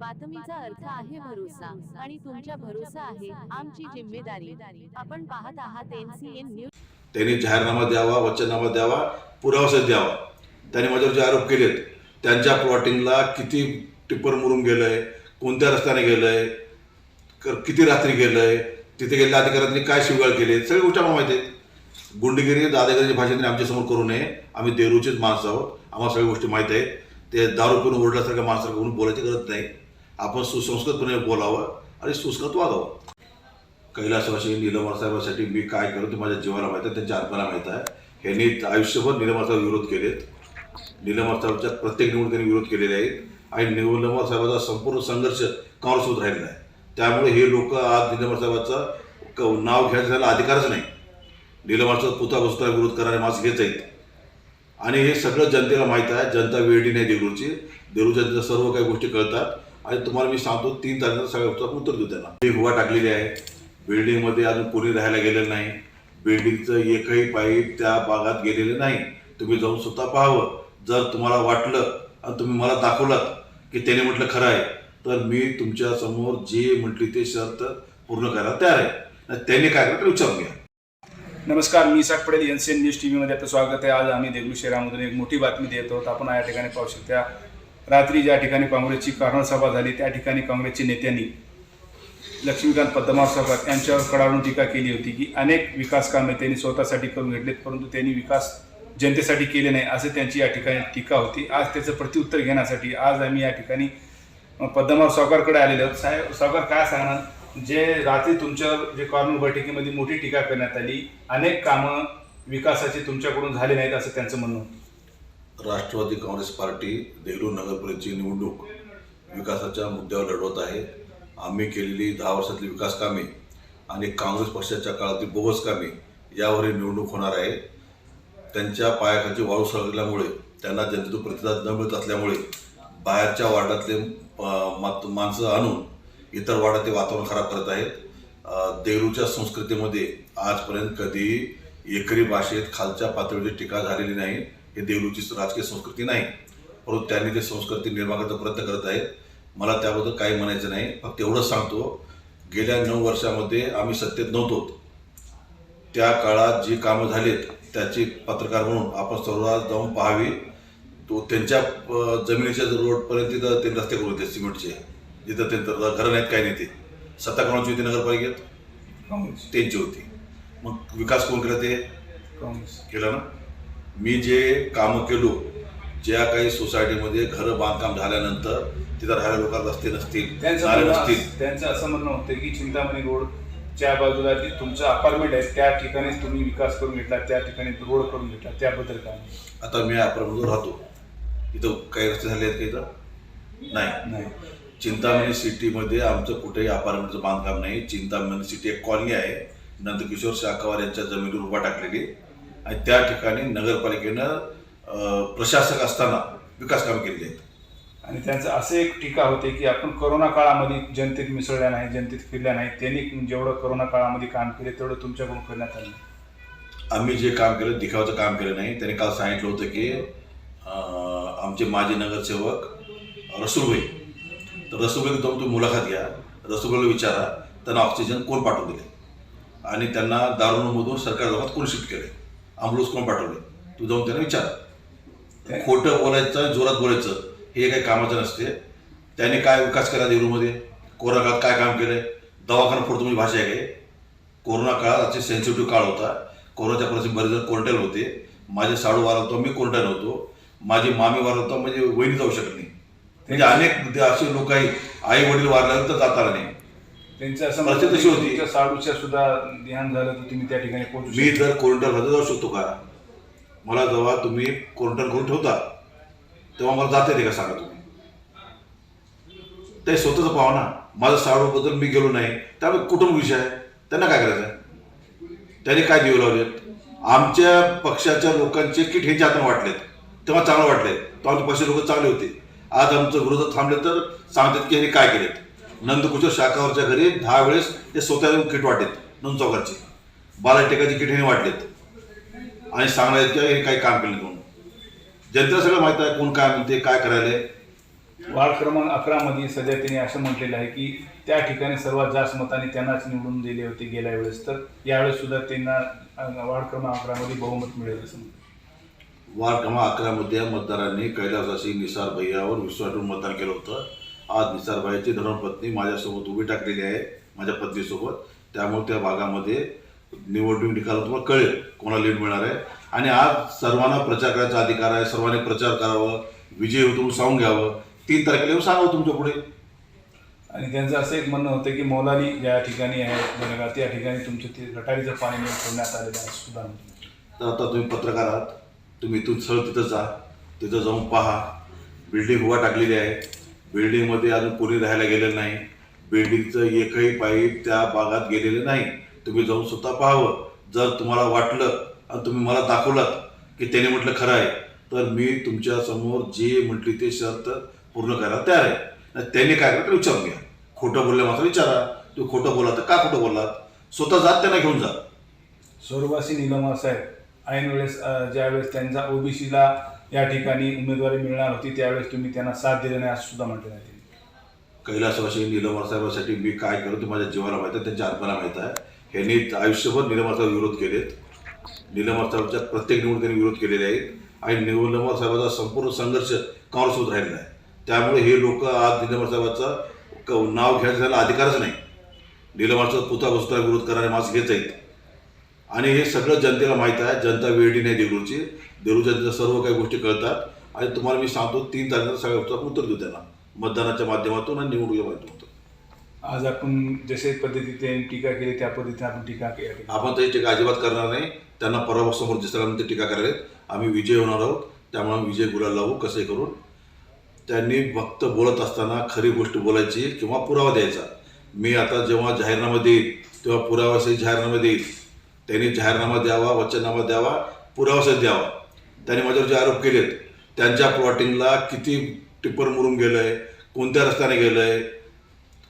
बातमीचा अर्थ आहे भरोसा आणि तुमच्या भरोसा आहे आमची जिम्मेदारी. आपण पाहत आहात एनसीएन न्यूज. त्यांनी जाहीरनामा द्यावा वचननामा द्यावा पुरावासहित द्यावा. त्यांनी माझ्यावर जे आरोप केलेत त्यांच्या प्लॉटिंगला किती टिप्पर मुरून गेलंय कोणत्या रस्त्याने गेलंय किती रात्री गेलंय तिथे गेलेल्या अधिकाऱ्यांनी काय शिवगाळ केले सगळी गोष्ट आम्हाला माहिती आहेत. गुंडगिरी दादागिरीच्या भाषेने आमच्यासमोर करू नये. आम्ही देरूचेच माणसं आहोत. आम्हाला सगळ्या गोष्टी माहीत आहेत. ते दारू पिऊन ओरडल्यासारख्या माणसासारखं बोलायची गरज नाही. आपण सुसंस्कृतपणे बोलावं आणि सुस्कृत वागावं. कैलासवासी निलमर साहेबांसाठी मी काय करतो ते माझ्या जीवाला माहीत आहे त्यांच्या आत्म्याला माहीत आहे. ह्यांनी आयुष्यभर निलमर साहेब विरोध केलेत. निलमर साहेबच्या प्रत्येक निवडून त्यांनी विरोध केलेले आहेत. आणि निलमर साहेबाचा संपूर्ण संघर्ष काँग्रेससोबत राहिलेला आहे. त्यामुळे हे लोक आज निलमर साहेबाचं क- नाव घ्यायचा त्याला अधिकारच नाही. निलमरचा पुता बसता विरोध करणारे माणसं हेच आहेत. आणि हे सगळं जनतेला माहीत आहे. जनता वेळी नाही देगलूरची. देगलूरच्या जनतेला सर्व काही गोष्टी कळतात. आणि तुम्हाला मी सांगतो तीन तासात सगळ्या गोष्टी उत्तर देऊ त्यांना. मी हुवा टाकलेली आहे. बिल्डिंगमध्ये अजून कोणी राहायला गेलेलं नाही. बिल्डिंगचं एकही पाईप त्या भागात गेलेलं नाही. तुम्ही जाऊन स्वतः पाहावं. जर तुम्हाला वाटलं आणि तुम्ही मला दाखवलात की त्याने म्हटलं खरं आहे तर मी तुमच्यासमोर जे म्हटली ते शर्त पूर्ण करायला तयार आहे. त्याने त्यांनी काय करायला विचारून घ्या. नमस्कार मी Isak Patel N C N news T व्हीमध्ये आपलं स्वागत आहे. आज आम्ही देगलू शहरामधून एक मोठी बातमी देत आहोत. आपण या ठिकाणी पाहू शकता रात्री ज्या ठिकाणी काँग्रेसची कारणसभा झाली त्या ठिकाणी काँग्रेसच्या नेत्यांनी लक्ष्मीकांत पद्मनाभ सावकार यांच्यावर कडाडून टीका केली होती की अनेक विकास कामे त्यांनी स्वतःसाठी करून घेतलेत परंतु त्यांनी विकास जनतेसाठी केले नाही असे त्यांची या ठिकाणी टीका होती. आज त्याचं प्रत्युत्तर घेण्यासाठी आज आम्ही या ठिकाणी अ, पद्मनाभ सावकारकडे आलेले आहोत. साहेब सावकार काय सांगणार? जे रात्री तुमच्यावर जे कॉर्नर बैठकीमध्ये मोठी टीका करण्यात आली अनेक कामं विकासाची तुमच्याकडून झाले नाहीत असं त्यांचं म्हणणं होतं. राष्ट्रवादी काँग्रेस पार्टी देगलूर नगर निवडणूक विकासाच्या मुद्द्यावर लढवत आहे. आम्ही केलेली दहा वर्षातली विकास कामे आणि काँग्रेस पक्षाच्या काळातील बोगस कामे यावर ही निवडणूक होणार आहे. त्यांच्या पायाखाची वाळू सरकल्यामुळे त्यांना जनतेतून प्रतिसाद न मिळत असल्यामुळे बाहेरच्या वार्डातले मात- माणसं आणून इतर वार्डातले वातावरण खराब करत आहेत. अं, संस्कृतीमध्ये आजपर्यंत कधी एकरी भाषेत खालच्या पातळीची टीका झालेली नाही. हे देगलूरची राजकीय संस्कृती नाही परंतु त्यांनी ते संस्कृती निर्माण करण्याचा प्रयत्न करत आहेत. मला त्याबद्दल काही म्हणायचं नाही फक्त एवढंच सांगतो गेल्या नऊ वर्षामध्ये आम्ही सत्तेत नव्हतो. त्या काळात जी कामं झालीत त्याची पत्रकार म्हणून आपण सर्वात जाऊन पाहावी. तो त्यांच्या जमिनीच्या रोडपर्यंत तिथं ते रस्ते करून होते सिमेंटचे. जिथं त्यांचं घरं नाहीत काही नाही ते. सत्ता कोणाची होती नगरपालिकेत? त्यांची होती. मग विकास कोण केला ते? केलं ना? मी जे कामं केलो ज्या काही सोसायटीमध्ये घरं बांधकाम झाल्यानंतर तिथं राहायला लोकांना रस्ते नसतील नसतील. त्यांचं असं म्हणणं होतं की चिंतामणी रोडच्या बाजूला जे तुमचं अपार्टमेंट आहे त्या ठिकाणीच तुम्ही विकास करून घेतला त्या ठिकाणी रोड करून घेतला त्याबद्दल काय? आता मी अपार्टमेंटवर राहतो. इथं काही रस्ते झाले आहेत का इथं? नाही. नाही. चिंतामणी सिटीमध्ये आमचं कुठेही अपार्टमेंटचं बांधकाम नाही. चिंतामणी सिटी एक कॉलनी आहे. नंदकिशोर शाखावार यांच्या जमिनीवर उभा टाकलेली. आणि त्या ठिकाणी नगरपालिकेनं प्रशासक असताना विकास कामं केलेली आहेत. आणि त्यांचं असं एक टीका होते की आपण कोरोना काळामध्ये जनतेत मिसळल्या नाही जनतेत फिरल्या नाही त्यांनी जेवढं कोरोना काळामध्ये काम केले तेवढं तुमच्याकडून करण्यात आलं. आम्ही जे काम केलं दिखावाचं काम केलं नाही. त्यांनी काल सांगितलं होतं की आमचे माजी नगरसेवक रसूलभाई तर रसूलभाई तुम्ही मुलाखत घ्या. रसूलभाईला विचारा त्यांना ऑक्सिजन कोण पाठवून दिले आणि त्यांना दारुणमधून सरकार दवाखान्यात कोण शिफ्ट केले अँब्युलन्स कोण पाठवले. तू जाऊन त्यांना विचारा. खोटं बोलायचं जोरात बोलायचं हे काही कामाचं नसते. त्याने काय विकास केला देऊमध्ये कोरोना काळात काय काम केलंय? दवाखाना फोडतो म्हणजे भाषा आहे कोरोना काळात अति सेन्सिटिव्ह काळ होता. कोरोनाच्या परिस्थिती बरेच जण क्वारंटाईन होते. माझे साडू वार होतो मी क्वारंटाईन होतो. माझी मामी वार होता म्हणजे वहिनी जाऊ शकत नाही. म्हणजे अनेक असे लोक आहे आई वडील वारल्यानंतर जाता आलं नाही. त्यांचं असं तशी होतं. तुमच्या साडूच्या सुद्धा ध्यान झालं तर तुम्ही त्या ठिकाणी पोहोचू मी शकता. जर क्वारंटाईन मध्ये जाऊ शकतो का? मला जेव्हा तुम्ही क्वारंटाईन करून ठेवता तेव्हा मला जाता येते का सांगा तुम्ही? ते स्वतःच पाहा ना. माझं साडूबद्दल मी गेलो नाही. त्यामुळे कुटुंब विषय आहे. त्यांना काय करायचं आहे? त्यांनी काय देऊ लावलेत आमच्या पक्षाच्या लोकांचे किट ह्यांच्या हाताने वाटलेत तेव्हा चांगलं वाटले तेव्हा आमचे पक्षाचे लोक चांगले होते. आज आमचं विरोधात थांबले तर सांगतात की ह्यांनी काय केलेत. नंदकुशोर शाखावरच्या घरी दहा वेळेस ते स्वतः येऊन किट वाटलेत नंद चौकाचे बाला टेकाची किट ह्यांनी वाटलेत. आणि सांगणार की हे काही काम केलं म्हणून. जनतेला सगळं माहीत आहे कोण काय म्हणते काय करायलंय. वार्ड क्रमांक अकरामध्ये सध्या त्यांनी असं म्हटलेलं आहे की त्या ठिकाणी सर्वात जास्त मतांनी त्यांनाच निवडून दिले होते गेल्या वेळेस. तर यावेळेस सुद्धा त्यांना वार्ड क्रमांक अकरामध्ये बहुमत मिळेल असं. वार्ड क्रमांक अकरामध्ये मतदारांनी कैलासवासी निसार भैयावर विश्वास ठेवून मतदान केलं होतं. आज निसार भैयाची धर्मपत्नी माझ्यासोबत उभी टाकलेली आहे माझ्या पत्नीसोबत. त्यामुळे त्या भागामध्ये निवडणूक निकाल तुम्हाला कळेल कोणाला लीड मिळणार आहे. आणि आज सर्वांना प्रचार करायचा अधिकार आहे सर्वांनी प्रचार करावं विजय होतो सांगून घ्यावं. तीन तारखेला येऊन सांगावं तुमच्यापुढे. आणि त्यांचं असं एक म्हणणं होतं की मौलाली ज्या ठिकाणी आहे जनगा त्या ठिकाणी तुमचं ते गटारीचं पाणी सोडण्यात आलेलं आहे सुद्धा. तर आता तुम्ही पत्रकार आहात तुम्ही इथून सरळ तिथं जा तिथं जाऊन पहा. बिल्डिंग उभा टाकलेली आहे. बिल्डिंगमध्ये अजून कोणी राहायला गेलेलं नाही. बिल्डिंगचं एकही पाईप त्या भागात गेलेलं नाही. तुम्ही जाऊन स्वतः पाहावं. जर तुम्हाला वाटलं आणि तुम्ही मला दाखवलात की त्याने म्हटलं खरं आहे तर मी तुमच्यासमोर जे म्हटली ते शर्त पूर्ण करायला तयार आहे. त्याने काय करतं विचारून घ्या. खोटं बोलल्या मात्र विचारा. तुम्ही खोटं बोला तर का खोटं बोललात? स्वतः जात त्यांना घेऊन जा. स्वर्गवासी निलमा साहेब ऐन वेळेस ज्यावेळेस त्यांचा ओबीसीला या ठिकाणी उमेदवारी मिळणार होती त्यावेळेस तुम्ही त्यांना साथ दिले नाही असं सुद्धा म्हटलं आहे कैलासवासी निलंबर साहेबांसाठी मी काय करतो ते माझ्या जीवाला माहीत आहे त्यांच्या आत्म्याला माहीत आहे. ह्यांनी आयुष्यभर निलंबर साहेब विरोध केलेत. निलंबर साहेबांच्या प्रत्येक निवडून त्यांनी विरोध केलेले आहेत. आणि निलंबर साहेबांचा संपूर्ण संघर्ष काँग्रेससोबत राहिलेला आहे. त्यामुळे हे लोक आज निलंबर साहेबांचं क- नाव घ्यायचा त्याला अधिकारच नाही. निलमरचा पुता बसता विरोध करणारे माणसं हेच आहेत. आणि हे सगळं जनतेला माहीत आहे. जनता वेळी नाही देगलूरची देगलूरच्या जनतेला सर्व काही गोष्टी कळतात. आणि तुम्हाला मी सांगतो तीन तारखेला सगळ्या गोष्टी उत्तर देऊ त्यांना. मतदानाच्या माध्यमातून आणि निवडणुकीच्या माध्यमातून. आज आपण जसे पद्धतीने टीका केली त्या पद्धतीने आपण टीका केली. आपण तर टीका अजिबात करणार नाही. त्यांना परवा समोर दिसल्यानंतर ते टीका करायला आम्ही विजय होणार आहोत. त्यामुळे आम्ही विजय गुलाल लावू कसे करून त्यांनी फक्त बोलत असताना खरी गोष्ट बोलायची किंवा पुरावा द्यायचा. मी आता जेव्हा जाहीरनामा देईल तेव्हा पुरावासहित जाहीरनामा देईल त्यांनी जाहीरनामा द्यावा वचननामा द्यावा पुरावासहित द्यावा. त्यांनी माझ्यावर जे आरोप केलेत त्यांच्या प्लॉटिंगला किती टिप्पर मुरून गेलं आहे कोणत्या रस्त्याने गेलं आहे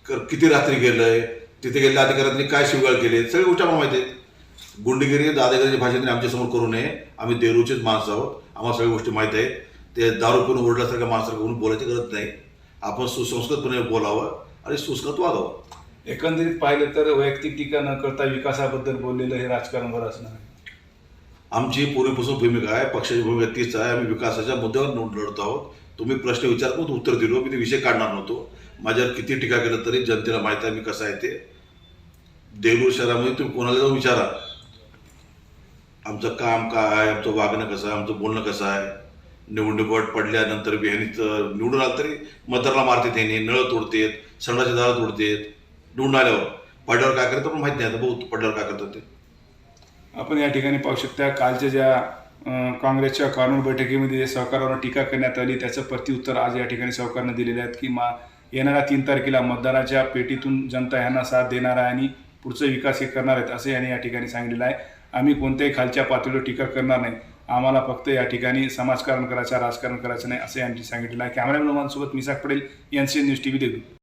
किती रात्री गेलं आहे तिथे गेलेल्या अधिकाऱ्यांनी काय शिवगाळ केले सगळ्या गोष्टी आम्हाला माहिती आहेत. गुंडगिरी दादागिरीच्या भाषेने आमच्यासमोर करू नये आम्ही देरूचेच माणसं आहोत आम्हाला सगळ्या गोष्टी माहीत आहेत. ते दारू पिऊन ओढल्यासारख्या माणसाला बोलायची गरज नाही. आपण सुसंस्कृतपणे बोलावं आणि सुस्कृत वागावं. एकंदरीत पाहिलं तर वैयक्तिक टीका न करता विकासाबद्दल बोललेलं हे राजकारण बरं असणार आहे. आमची पूर्वीपासून भूमिका आहे पक्षाची भूमिका तीच आहे आम्ही विकासाच्या मुद्द्यावर नोंद लढत आहोत. तुम्ही प्रश्न विचारतो उत्तर दिलो मी ते विषय काढणार नव्हतो. माझ्यावर किती टीका केलं तरी जनतेला माहीत आहे मी कसं आहे ते. देगलूर शहरामध्ये तुम्ही कोणाला जाऊन विचारा. आमचं काम काय आहे आमचं वागणं कसं आहे आमचं बोलणं कसं आहे? निवडणुकीवर पडल्यानंतर बी तर निवडून आलं तरी मतदारला मारते त्यांनी नळ तोडतेत सणाच्या दारं तोडतेत. निवडून आल्यावर. पडल्यावर काय करतो पण माहीत नाही आता बहुत पडल्यावर काय करतो ते. आपण या ठिकाणी पाहू शकता कालच्या ज्या काँग्रेसच्या कानून बैठकीमध्ये जे सहकारावर टीका करण्यात आली त्याचं प्रत्युत्तर आज या ठिकाणी सहकारनं दिलेले आहेत की मा येणाऱ्या तीन तारखेला मतदानाच्या पेटीतून जनता ह्यांना साथ देणार आहे आणि पुढचं विकास हे करणार आहेत असं यांनी या ठिकाणी सांगितलेलं आहे. आम्ही कोणत्याही खालच्या पातळीवर टीका करणार नाही. आम्हाला फक्त या ठिकाणी समाजकारण करायचं राजकारण करायचं नाही असं यांनी सांगितलेलं आहे. कॅमेरामॅन सोबत Isak Patel N C news T V देऊ